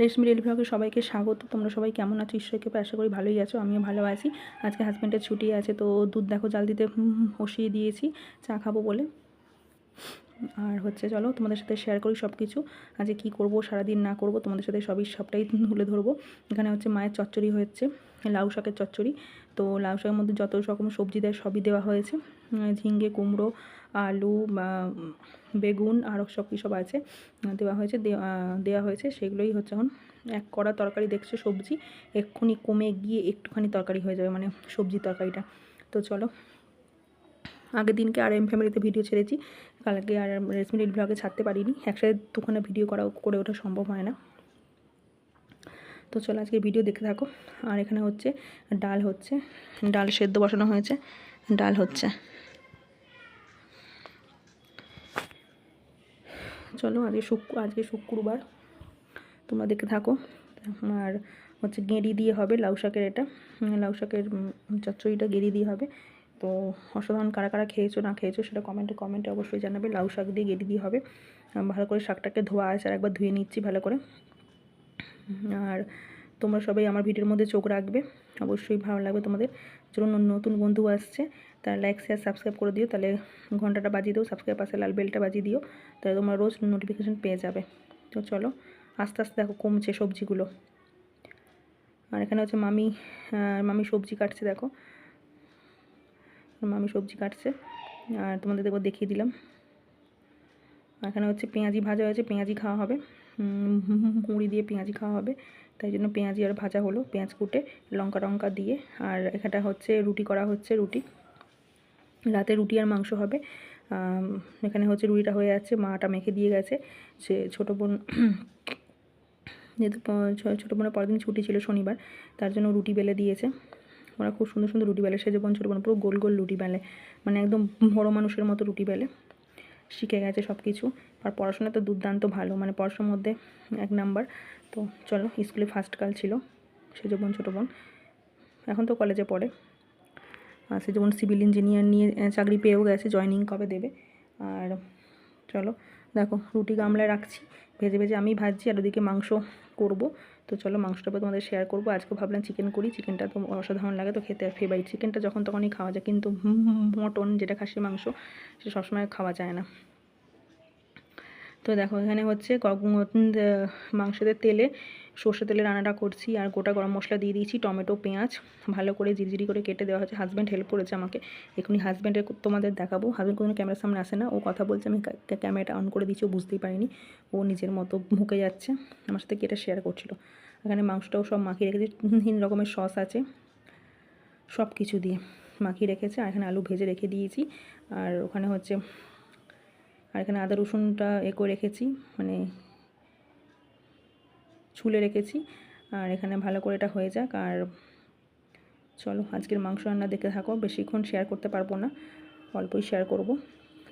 রেশমি daily ব্লগে সবাইকে স্বাগত। তোমরা সবাই কেমন আছো? ঈশ্বরকে আশা করি ভালোই আছো। আমিও ভালো আছি। আজকে হাজব্যান্ডের ছুটি আছে, তো দুধ দেখো জাল দিতে বসিয়ে দিয়েছি। চা খাব বলে। আর হচ্ছে চলো, তোমাদের সাথে শেয়ার করি সব কিছু আজকে কী করব, সারাদিন না করব, তোমাদের সাথে সবই সবটাই তুলে ধরবো। এখানে হচ্ছে মায়ের চচ্চড়ি হচ্ছে, লাউ শাকের চচ্চড়ি। তো লাউ শাকের মধ্যে যত রকম সবজি দেয় সবই দেওয়া হয়েছে। ঝিঙ্গে কুমড়ো, আলু বেগুন আরও সব সব আছে দেওয়া হয়েছে। দেওয়া হয়েছে। সেগুলোই হচ্ছে এখন এক কড়া তরকারি দেখছ সবজি, এক্ষুনি কমে গিয়ে একটুখানি তরকারি হয়ে যাবে মানে সবজি তরকারিটা। তো চলো, আগের দিনকে আর এম ফ্যামিলিতে ভিডিও ছেড়েছি। কালকে আর রেসমি ডেলি ব্লগে ছাড়তে পারিনি। একসাথে দুখানে ভিডিও করা করে ওঠা সম্ভব হয় না। তো চলো আজকে ভিডিও দেখতে থাকো। আর এখানে হচ্ছে ডাল হচ্ছে। ডাল সেদ্ধ বসানো হয়েছে। ডাল হচ্ছে। চলো আজকে শুক্র আজকে শুক্রবার। তোমরা দেখতে থাকো। আর হচ্ছে গেঁড়ি দিয়ে হবে লাউ শাকের এটা। লাউ শাকের চচ্চড়িটা গেঁড়ি দিয়ে হবে। তো অসাধারণ কারা কারা খেয়েছো, না খেয়েছো সেটা কমেন্টে কমেন্টে অবশ্যই জানাবে। লাউ শাক দিয়ে গেঁড়ি দিয়ে হবে। ভালো করে শাকটাকে ধোয়া আছে আর একবার ধুয়ে নিচ্ছি ভালো করে। আর তোমরা সবাই আমার ভিডিওর মধ্যে চোখ রাখবে। অবশ্যই ভালো লাগবে তোমাদের। যখন নতুন বন্ধু আসছে, তারা লাইক শেয়ার সাবস্ক্রাইব করে দিও। তাহলে ঘন্টাটা বাজিয়ে দিও সাবস্ক্রাইব পাশে লাল বেলটা বাজিয়ে দিও। তাহলে তোমরা রোজ নোটিফিকেশান পেয়ে যাবে। তো চলো, আস্তে আস্তে দেখো কমছে সবজিগুলো। আর এখানে হচ্ছে মামি মামি সবজি কাটছে, দেখো। মামি সবজি কাটছে, আর তোমাদের দেখো দেখিয়ে দিলাম। এখানে হচ্ছে পেঁয়াজি ভাজা হয়েছে, পেঁয়াজি খাওয়া হবে। মুড়ি দিয়ে পেঁয়াজি খাওয়া হবে। তাই জন্য পেঁয়াজি আর ভাজা হলো। পেঁয়াজ কুটে লঙ্কা টঙ্কা দিয়ে। আর এখানটা হচ্ছে রুটি করা হচ্ছে রুটি। রাতে রুটি আর মাংস হবে। এখানে হচ্ছে রুটিটা হয়ে যাচ্ছে মাটা মেখে দিয়ে গেছে। সে ছোটো বোন যেহেতু ছোটো বোনের পরের দিন ছুটি ছিল শনিবার, তার জন্য রুটি বেলে দিয়েছে। ওরা খুব সুন্দর সুন্দর রুটি বেলে। সেজে বোন, ছোটো বোন, পুরো গোল গোল রুটি বেলে। মানে একদম বড়ো মানুষের মতো রুটি বেলে। শিখে গেছে সব কিছু আর পড়াশোনা তো দুর্দান্ত ভালো মানে পড়াশোনার মধ্যে এক নাম্বার। তো চলো, স্কুলে ফার্স্ট কাল ছিল সেজ বোন ছোটো বোন এখন তো কলেজে পড়ে। আর সে বোন সিভিল ইঞ্জিনিয়ার নিয়ে চাকরি পেয়েও গেছে জয়নিং কবে দেবে? আর চলো রুটি গামলায় রাখছি, ভেজে ভেজে আমি ভাজছি আর ওদিকে মাংস করব। তো চলো মাংসটা তোমাদের শেয়ার করব। আজকে ভাবলাম চিকেন করি চিকেনটা তো অসাধারণ লাগে তো খেতে ফেভারিট চিকেনটা যখন তখনই খাওয়া যায়, কিন্তু মটন যেটা খাসির মাংস সে সবসময় খাওয়া যায় না। তো দেখো এখানে হচ্ছে মাংসদের তেলে সর্ষে তেলে রান্নাটা করছি আর গোটা গরম মশলা দিয়ে দিয়েছি, টমেটো, পেঁয়াজ। ভালো করে জিরিজিরি করে কেটে দেওয়া হচ্ছে হাজব্যান্ড হেল্প করেছে আমাকে। এখনই হাজব্যান্ডের তোমাদের দেখাবো। হাজব্যান্ড কোনো ক্যামেরার সামনে আসে না। ও কথা বলছে, আমি ক্যা- ক্যা- ক্যামেরাটা অন করে দিয়েছি, ও বুঝতেই পারিনি। ও নিজের মতো মুখে যাচ্ছে। আমার সাথে কেটে শেয়ার করছিল? এখানে মাংসটাও সব মাখিয়ে রেখেছি। তিন রকমের সস আছে। সব কিছু দিয়ে মাখিয়ে রেখেছে। আর এখানে আলু ভেজে রেখে দিয়েছি। আর ওখানে হচ্ছে, আর এখানে আদা রসুনটা এ করে রেখেছি। মানে ছুলে রেখেছি। আর এখানে ভালো করে এটা হয়ে যাক। আর চলো, আজকের মাংস রান্না দেখতে থাকো। বেশিক্ষণ শেয়ার করতে পারব না। অল্পই শেয়ার করব।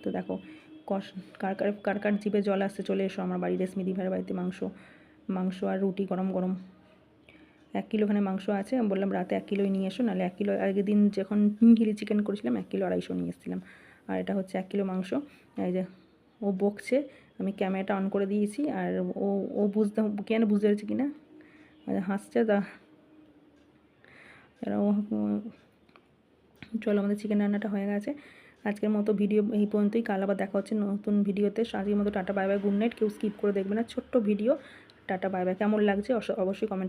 তো দেখো, কষ কার কার কার কার জিভে জল আসতে চলে এসো। আমার বাড়ির রেশমি দিভার বাড়িতে মাংস মাংস আর রুটি গরম গরম। এক কিলো ওখানে মাংস আছে। আমি বললাম, রাতে এক কিলোই নিয়ে এসো, নাহলে এক কিলো আগের দিন যখন হিলি চিকেন করেছিলাম, এক কিলো আড়াইশো নিয়ে এসেছিলাম। আর এটা হচ্ছে এক কিলো মাংস। এই যে, ও বকছে। ক্যামেরাটা অন করে দিয়েছি আর ও ও বুঝতে কেন বুঝতে পারছে কি না আর হাসছে তা। ও, চলো আমাদের চিকেন রান্নাটা হয়ে গেছে। আজকের মতো ভিডিও এই পর্যন্তই। কাল আবার দেখা হচ্ছে নতুন ভিডিওতে আজকের মতো tata bye bye good night কেউ স্কিপ করে দেখবে না। ছোট্ট ভিডিও টাটা বাই বাই কেমন লাগছে? অবশ্যই কমেন্ট